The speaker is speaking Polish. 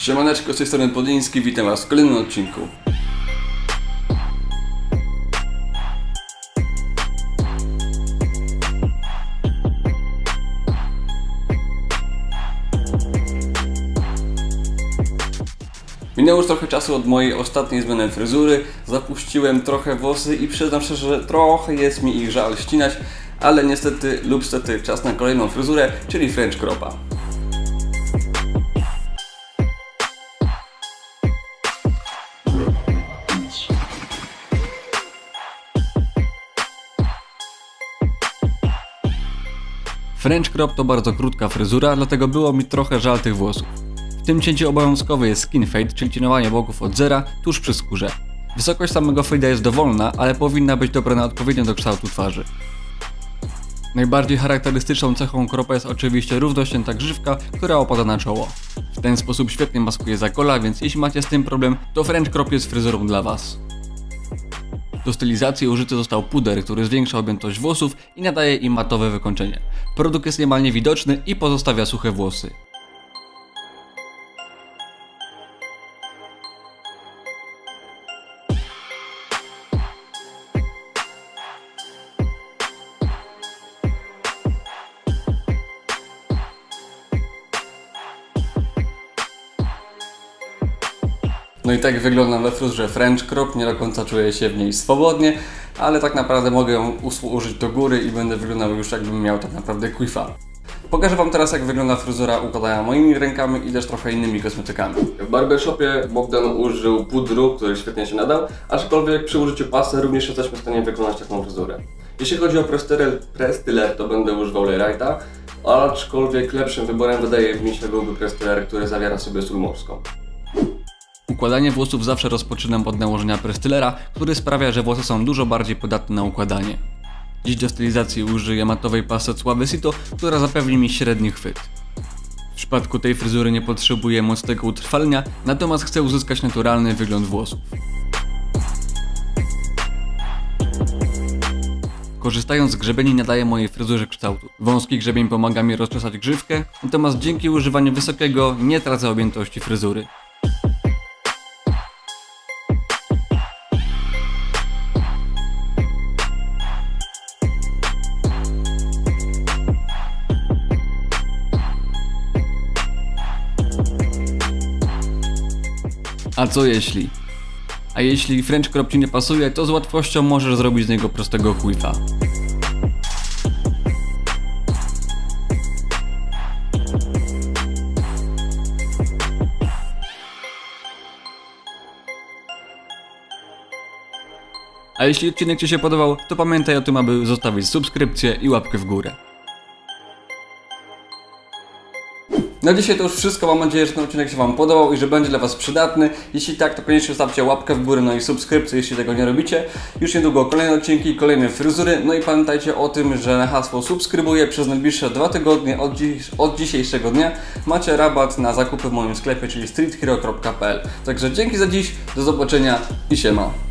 Siemaneczko, z tej strony Podliński, witam Was w kolejnym odcinku. Minęło już trochę czasu od mojej ostatniej zmiany fryzury, zapuściłem trochę włosy i przyznam szczerze, że trochę jest mi ich żal ścinać, ale niestety lub stety czas na kolejną fryzurę, czyli French Cropa. French crop to bardzo krótka fryzura, dlatego było mi trochę żal tych włosów. W tym cięciu obowiązkowy jest skin fade, czyli cienowanie boków od zera tuż przy skórze. Wysokość samego fade'a jest dowolna, ale powinna być dobrana odpowiednio do kształtu twarzy. Najbardziej charakterystyczną cechą kropa jest oczywiście równo ścięta grzywka, która opada na czoło. W ten sposób świetnie maskuje zakola, więc jeśli macie z tym problem, to French crop jest fryzurą dla Was. Do stylizacji użyty został puder, który zwiększa objętość włosów i nadaje im matowe wykończenie. Produkt jest niemal niewidoczny i pozostawia suche włosy. No i tak wygląda we fryzurze French Crop, nie do końca czuję się w niej swobodnie, ale tak naprawdę mogę ją us- użyć do góry i będę wyglądał już jakbym miał tak naprawdę quifa. Pokażę Wam teraz jak wygląda fryzura układana moimi rękami i też trochę innymi kosmetykami. W barbershopie Bogdan użył pudru, który świetnie się nadał, aczkolwiek przy użyciu pasy również jesteśmy w stanie wykonać taką fryzurę. Jeśli chodzi o prestyler, to będę używał Lerighta, aczkolwiek lepszym wyborem wydaje mi się byłby prestyler, który zawiera sobie sól morską. Układanie włosów zawsze rozpoczynam od nałożenia prestylera, który sprawia, że włosy są dużo bardziej podatne na układanie. Dziś do stylizacji użyję matowej pasy Suavecito, która zapewni mi średni chwyt. W przypadku tej fryzury nie potrzebuję mocnego utrwalenia, natomiast chcę uzyskać naturalny wygląd włosów. Korzystając z grzebieni nadaję mojej fryzurze kształtu. Wąski grzebień pomaga mi rozczesać grzywkę, natomiast dzięki używaniu wysokiego nie tracę objętości fryzury. A co jeśli? A jeśli French crop ci nie pasuje, to z łatwością możesz zrobić z niego prostego quifa. A jeśli odcinek Ci się podobał, to pamiętaj o tym, aby zostawić subskrypcję i łapkę w górę. Na dzisiaj to już wszystko. Mam nadzieję, że ten odcinek się Wam podobał i że będzie dla Was przydatny. Jeśli tak, to koniecznie zostawcie łapkę w górę, no i subskrypcję, jeśli tego nie robicie. Już niedługo kolejne odcinki, kolejne fryzury. No i pamiętajcie o tym, że na hasło subskrybuję przez najbliższe dwa tygodnie od, dziś, od dzisiejszego dnia macie rabat na zakupy w moim sklepie, czyli streethero.pl. Także dzięki za dziś, do zobaczenia i siema.